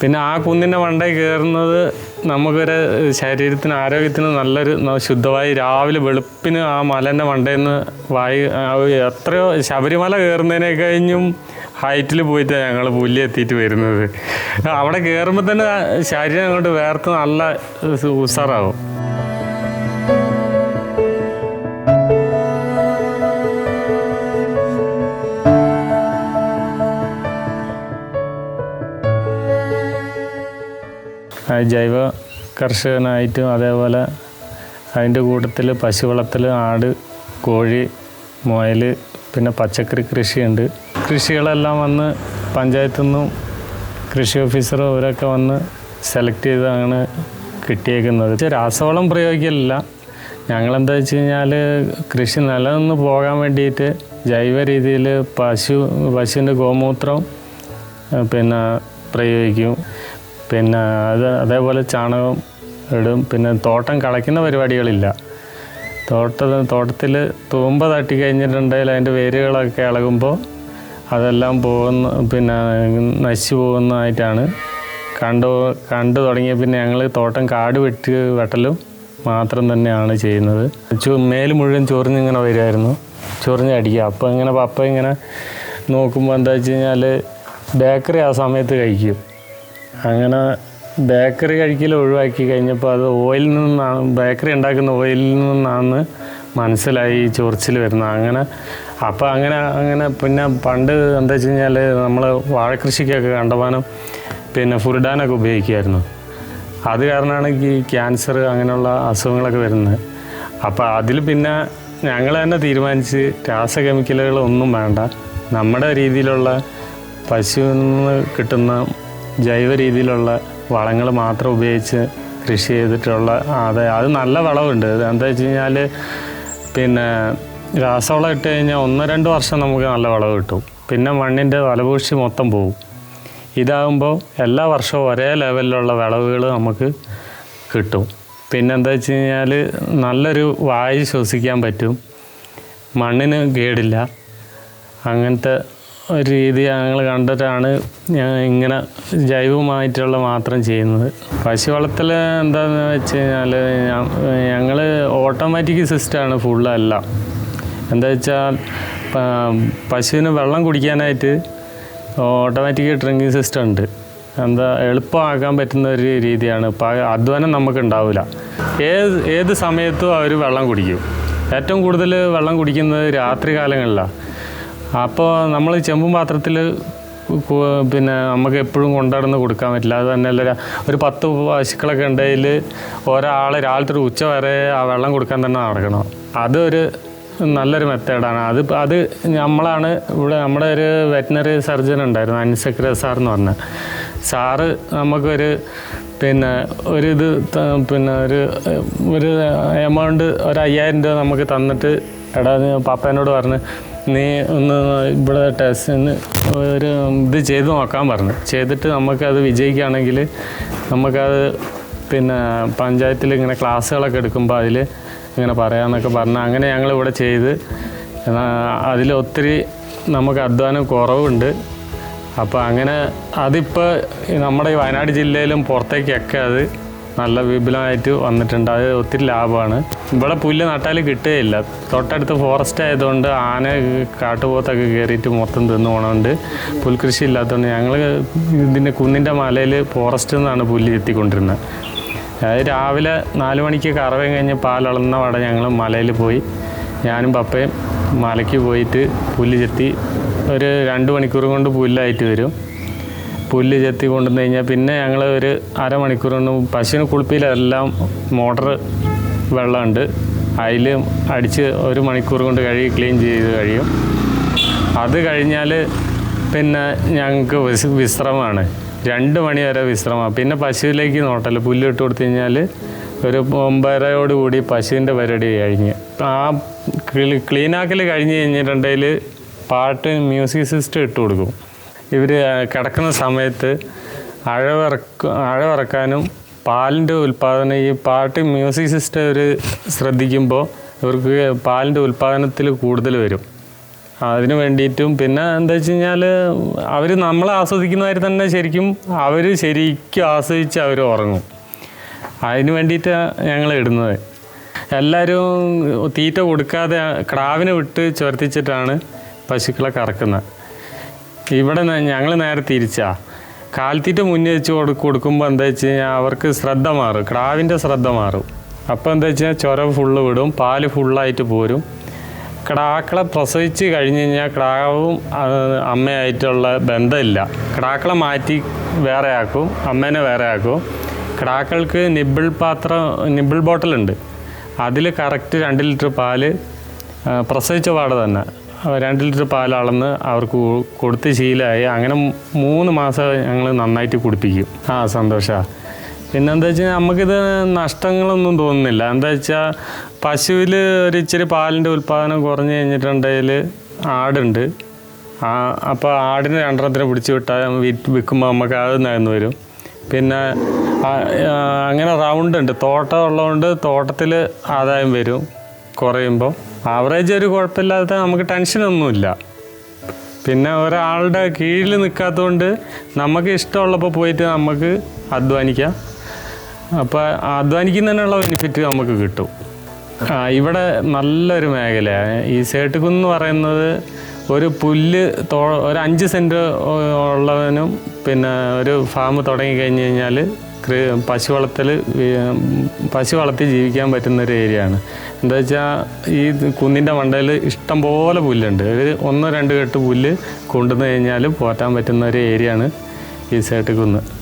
പിന്നെ ആ കുന്നിന്റെ മണ്ടയിൽ കയറുന്നത് നമുക്കൊരു ശരീരത്തിന് ആരോഗ്യത്തിന് നല്ലൊരു ശുദ്ധമായി രാവിലെ വെളുപ്പിന് ആ മലന്റെ മണ്ടയിൽ നിന്ന് വായു എത്രയോ ശബരിമല കയറുന്നതിനെ കഴിഞ്ഞും ഹൈറ്റിൽ പോയിട്ടാണ് ഞങ്ങൾ പുല്ലി എത്തിയിട്ട് വരുന്നത്. അവിടെ കയറുമ്പോൾ തന്നെ ശരീരം അങ്ങോട്ട് വേർത്ത് നല്ല ഉസ് ഉസാറാവും. ജൈവ കർഷകനായിട്ടും അതേപോലെ അതിന്റെ കൂട്ടത്തിൽ പശു വളർത്തൽ ആട് കോഴി മുയൽ പിന്നെ പച്ചക്കറി കൃഷിയുണ്ട്. കൃഷികളെല്ലാം വന്ന് പഞ്ചായത്തു നിന്നും കൃഷി ഓഫീസർ അവരൊക്കെ വന്ന് സെലക്ട് ചെയ്താണ് കിട്ടിയേക്കുന്നത്. രാസവളം പ്രയോഗിക്കലില്ല. ഞങ്ങളെന്താ വെച്ച് കഴിഞ്ഞാൽ കൃഷി നിലനിന്ന് പോകാൻ വേണ്ടിയിട്ട് ജൈവ രീതിയിൽ പശു പശുവിന്റെ ഗോമൂത്രം പിന്നെ പ്രയോഗിക്കും. പിന്നെ അത് അതേപോലെ ചാണകം ഇടും. പിന്നെ തോട്ടം കളയ്ക്കുന്ന പരിപാടികളില്ല. തോട്ട തോട്ടത്തിൽ തൂമ്പ തട്ടി കഴിഞ്ഞിട്ടുണ്ടെങ്കിൽ അതിന്റെ വേരുകളൊക്കെ ഇളകുമ്പോൾ അതെല്ലാം പോകുന്ന പിന്നെ നശിച്ചു പോകുന്നതായിട്ടാണ്. കണ്ടു കണ്ടു തുടങ്ങിയ പിന്നെ ഞങ്ങൾ തോട്ടം കാട് വെട്ടി വെട്ടലും മാത്രം തന്നെയാണ് ചെയ്യുന്നത്. മേൽ മുഴുവൻ ചൊറിഞ്ഞിങ്ങനെ വരുമായിരുന്നു. ചൊറിഞ്ഞ് അടിക്കുക. അപ്പോൾ ഇങ്ങനെ പപ്പ ഇങ്ങനെ നോക്കുമ്പോൾ എന്താ വെച്ച് കഴിഞ്ഞാൽ ബേക്കറി ആ സമയത്ത് കഴിക്കും. അങ്ങനെ ബേക്കറി കഴിക്കൽ ഒഴിവാക്കി കഴിഞ്ഞപ്പോൾ അത് ഓയിലിൽ നിന്നാണ് ബേക്കറി ഉണ്ടാക്കുന്ന ഓയിലിൽ നിന്നാണ് മനസ്സിലായി ഈ ചൊറിച്ചിൽ വരുന്നത്. അങ്ങനെ അപ്പോൾ അങ്ങനെ അങ്ങനെ പിന്നെ പണ്ട് എന്താ വെച്ച് കഴിഞ്ഞാൽ നമ്മൾ വാഴക്കൃഷിക്കൊക്കെ കണ്ടമാനം പിന്നെ ഫുർഡാനൊക്കെ ഉപയോഗിക്കുമായിരുന്നു അത് കാരണമാണ് ഈ ക്യാൻസർ അങ്ങനെയുള്ള അസുഖങ്ങളൊക്കെ വരുന്നത്. അപ്പോൾ അതിൽ പിന്നെ ഞങ്ങൾ തന്നെ തീരുമാനിച്ച് രാസകെമിക്കലുകളൊന്നും വേണ്ട. നമ്മുടെ രീതിയിലുള്ള പശുവിൽ നിന്ന് കിട്ടുന്ന ജൈവ രീതിയിലുള്ള വളങ്ങൾ മാത്രം ഉപയോഗിച്ച് കൃഷി ചെയ്തിട്ടുള്ള അതെ അത് നല്ല വളമുണ്ട് എന്താ വെച്ച് കഴിഞ്ഞാൽ പിന്നെ രാസവളം ഇട്ട് കഴിഞ്ഞാൽ ഒന്ന് രണ്ട് വർഷം നമുക്ക് നല്ല വിളവ് കിട്ടും. പിന്നെ മണ്ണിന്റെ വലപൂഴ്ച മൊത്തം പോകും ഇതാകുമ്പോൾ എല്ലാ വർഷവും ഒരേ ലെവലിലുള്ള വിളവുകൾ നമുക്ക് കിട്ടും. പിന്നെ എന്താ വെച്ച് കഴിഞ്ഞാൽ നല്ലൊരു വായു ശ്വസിക്കാൻ പറ്റും. മണ്ണിന് കേടില്ല. അങ്ങനത്തെ ഒരു രീതി ഞങ്ങൾ കണ്ടിട്ടാണ് ഞാൻ ഇങ്ങനെ ജൈവമായിട്ടുള്ള മാത്രം ചെയ്യുന്നത്. പശു വളർത്തൽ എന്താണെന്ന് വെച്ച് കഴിഞ്ഞാൽ ഞങ്ങൾ ഓട്ടോമാറ്റിക് സിസ്റ്റമാണ് ഫുള്ളെല്ലാം എന്താ വെച്ചാൽ പശുവിന് വെള്ളം കുടിക്കാനായിട്ട് ഓട്ടോമാറ്റിക് ഡ്രിങ്കിങ് സിസ്റ്റം ഉണ്ട്. എന്താ എളുപ്പമാക്കാൻ പറ്റുന്ന ഒരു രീതിയാണ്. അധ്വാനം നമുക്ക് ഉണ്ടാവില്ല ഏത് ഏത് സമയത്തും അവർ വെള്ളം കുടിക്കും. ഏറ്റവും കൂടുതൽ വെള്ളം കുടിക്കുന്നത് രാത്രി കാലങ്ങളിലാണ് അപ്പോൾ നമ്മൾ ചെമ്പും പാത്രത്തിൽ പിന്നെ നമുക്ക് എപ്പോഴും കൊണ്ടുനടന്ന് കൊടുക്കാൻ പറ്റില്ല. അത് തന്നെയല്ല ഒരു- പത്ത് പശുക്കളൊക്കെ ഉണ്ടെങ്കിൽ ഒരാൾ രാവിലത്തെ ഒരു ഉച്ച വരെ ആ വെള്ളം കൊടുക്കാൻ തന്നെ നടക്കണം. അതൊരു നല്ലൊരു മെത്തേഡാണ് അത് അത് നമ്മളാണ് ഇവിടെ നമ്മുടെ ഒരു വെറ്റിനറി സർജൻ ഉണ്ടായിരുന്നു അനുസക്രിയ സാർ എന്ന് പറഞ്ഞ. സാറ് നമുക്കൊരു പിന്നെ ഒരു ഇത് പിന്നെ ഒരു ഒരു എമൗണ്ട് ഒരു അയ്യായിരം രൂപ നമുക്ക് തന്നിട്ട് എടാ പാപ്പേനോട് പറഞ്ഞ് നീ ഒന്ന് ഇവിടെ ടെസ്റ്റിന് ഒരു ഇത് ചെയ്ത് നോക്കാൻ പറഞ്ഞു. ചെയ്തിട്ട് നമുക്കത് വിജയിക്കുകയാണെങ്കിൽ നമുക്കത് പിന്നെ പഞ്ചായത്തിൽ ഇങ്ങനെ ക്ലാസ്സുകളൊക്കെ എടുക്കുമ്പോൾ അതിൽ ഇങ്ങനെ പറയാമെന്നൊക്കെ പറഞ്ഞു അങ്ങനെ ഞങ്ങൾ ഇവിടെ ചെയ്ത്. അതിൽ ഒത്തിരി നമുക്ക് അധ്വാനം കുറവുണ്ട്. അപ്പോൾ അങ്ങനെ അതിപ്പോൾ നമ്മുടെ വയനാട് ജില്ലയിലും പുറത്തേക്കൊക്കെ അത് നല്ല വിപുലമായിട്ട് വന്നിട്ടുണ്ട്. അത് ഒത്തിരി ലാഭമാണ്. ഇവിടെ പുല്ല് നട്ടാൽ കിട്ടുകയില്ല. തൊട്ടടുത്ത് ഫോറസ്റ്റ് ആയതുകൊണ്ട് ആന കാട്ടുപോത്തൊക്കെ കയറിയിട്ട് മൊത്തം തിന്നു പോകണമുണ്ട് പുൽകൃഷി ഇല്ലാത്തതുകൊണ്ട് ഞങ്ങൾ ഇതിന്റെ കുന്നിന്റെ മലയിൽ ഫോറസ്റ്റിൽ നിന്നാണ് പുല്ല് എത്തിക്കൊണ്ടിരുന്നത് അതായത് രാവിലെ നാല് മണിക്ക് കറവയും കഴിഞ്ഞ് പാലളന്ന വട ഞങ്ങൾ മലയിൽ പോയി. ഞാനും പപ്പയും മലയ്ക്ക് പോയിട്ട് പുല്ല് ചെത്തി ഒരു രണ്ട് മണിക്കൂർ കൊണ്ട് പുല്ലായിട്ട് വരും. പുല്ല് ചെത്തി കൊണ്ടുവന്ന് കഴിഞ്ഞാൽ പിന്നെ ഞങ്ങൾ ഒരു അരമണിക്കൂർ കൊണ്ട് പശുവിന് കുളിപ്പിലെല്ലാം മോട്ടർ വെള്ളമുണ്ട്. അതിൽ അടിച്ച് ഒരു മണിക്കൂർ കൊണ്ട് കഴുകി ക്ലീൻ ചെയ്ത് കഴിയും. അത് കഴിഞ്ഞാൽ പിന്നെ ഞങ്ങൾക്ക് വിശ്രമമാണ്. രണ്ട് മണി വരെ വിശ്രമമാണ്. പിന്നെ പശുവിലേക്ക് നോട്ടല്ല പുല്ല് ഇട്ട് കൊടുത്തു കഴിഞ്ഞാൽ ഒരു ഒമ്പതരയോട് കൂടി പശുവിന്റെ പരിപാടി കഴിഞ്ഞ്. ആ ക്ലീ ക്ലീനാക്കൽ കഴിഞ്ഞ് കഴിഞ്ഞിട്ടുണ്ടെങ്കിൽ പാട്ട് മ്യൂസിക് സിസ്റ്റം ഇട്ട് കൊടുക്കും. ഇവർ കിടക്കുന്ന സമയത്ത് അഴവിറക്ക അഴവിറക്കാനും പാലിന്റെ ഉൽപ്പാദനം ഈ പാട്ട് മ്യൂസിക് സിസ്റ്റം ഇവർ ശ്രദ്ധിക്കുമ്പോൾ ഇവർക്ക് പാലിന്റെ ഉൽപ്പാദനത്തിൽ കൂടുതൽ വരും. അതിന് വേണ്ടിയിട്ടും പിന്നെ എന്താ വെച്ച് കഴിഞ്ഞാൽ അവർ നമ്മളെ ആസ്വദിക്കുന്നവർ തന്നെ ശരിക്കും അവർ ശരിക്കും ആസ്വദിച്ച് അവർ ഉറങ്ങും. അതിന് വേണ്ടിയിട്ടാണ് ഞങ്ങൾ ഇടുന്നത്. എല്ലാവരും തീറ്റ കൊടുക്കാതെ ക്രാവിനെ വിട്ട് ചുരത്തിച്ചിട്ടാണ് പശുക്കളെ കറക്കുന്നത്. ഇവിടെ ഞങ്ങൾ നേരെ തിരിച്ചാ. കാൽത്തീറ്റ മുന്നേ വെച്ച് കൊടു കൊടുക്കുമ്പോൾ എന്താ വെച്ച് കഴിഞ്ഞാൽ അവർക്ക് ശ്രദ്ധ മാറും. ക്രാവിന്റെ ശ്രദ്ധ മാറും. അപ്പോൾ എന്താ വെച്ച് കഴിഞ്ഞാൽ ചുരം ഫുള്ള് വിടും. പാൽ ഫുള്ളായിട്ട് പോരും. കിടാക്കളെ പ്രസവിച്ച് കഴിഞ്ഞ് കഴിഞ്ഞാൽ കിടാവും അമ്മയായിട്ടുള്ള ബന്ധമില്ല. കിടാക്കളെ മാറ്റി വേറെ ആക്കും. അമ്മേനെ വേറെ ആക്കും. കിടാക്കൾക്ക് നിബിൾ പാത്രം നിബിൾ ബോട്ടിലുണ്ട്. അതിൽ കറക്റ്റ് രണ്ട് ലിറ്റർ പാൽ പ്രസവിച്ച പാട് തന്നെ. രണ്ട് ലിറ്റർ പാൽ അളന്ന് അവർക്ക് കൊടുത്ത് ശീലമായി. അങ്ങനെ മൂന്ന് മാസം ഞങ്ങൾ നന്നായിട്ട് കുടിപ്പിക്കും. ആ സന്തോഷമാണ് പിന്നെന്താ വെച്ചാൽ നമുക്കിത് നഷ്ടങ്ങളൊന്നും തോന്നുന്നില്ല. എന്താ വെച്ചാൽ പശുവിൽ ഒരു ഇച്ചിരി പാലിന്റെ ഉൽപ്പാദനം കുറഞ്ഞു കഴിഞ്ഞിട്ടുണ്ടെങ്കിൽ ആടുണ്ട്. ആ അപ്പോൾ ആടിന് രണ്ടെണ്ണത്തിന് പിടിച്ച് വിട്ടാൽ വിറ്റ് വിൽക്കുമ്പോൾ നമുക്ക് അത് വരും. പിന്നെ അങ്ങനെ റൗണ്ട് ഉണ്ട്. തോട്ടം ഉള്ളതുകൊണ്ട് തോട്ടത്തിൽ ആദായം വരും കുറയുമ്പോൾ ആവറേജ് ഒരു കുഴപ്പമില്ലാത്ത നമുക്ക് ടെൻഷനൊന്നുമില്ല പിന്നെ ഒരാളുടെ കീഴിൽ നിൽക്കാത്തതുകൊണ്ട് നമുക്ക് ഇഷ്ടമുള്ളപ്പോൾ പോയിട്ട് നമുക്ക് അധ്വാനിക്കാം. അപ്പോൾ അധ്വാനിക്കുന്നതിനുള്ള ബെനിഫിറ്റ് നമുക്ക് കിട്ടും. ഇവിടെ നല്ലൊരു മേഖലയാണ്. ഈ സേട്ടുകുന്ന് പറയുന്നത് ഒരു പുല്ല് തോ ഒരു അഞ്ച് സെന്റ് ഉള്ളവനും പിന്നെ ഒരു ഫാം തുടങ്ങി കഴിഞ്ഞ് കഴിഞ്ഞാൽ പശു വളർത്തൽ പശു വളർത്തി ജീവിക്കാൻ പറ്റുന്ന ഒരു ഏരിയ ആണ്. എന്താ വെച്ചാൽ ഈ കുന്നിന്റെ മണ്ടയിൽ ഇഷ്ടം പോലെ പുല്ലുണ്ട്. ഒരു ഒന്നോ രണ്ട് കെട്ട് പുല്ല് കൊണ്ടുവന്ന് കഴിഞ്ഞാൽ പോറ്റാൻ പറ്റുന്ന ഒരു ഏരിയ ആണ് ഈ സേട്ടുകുന്ന്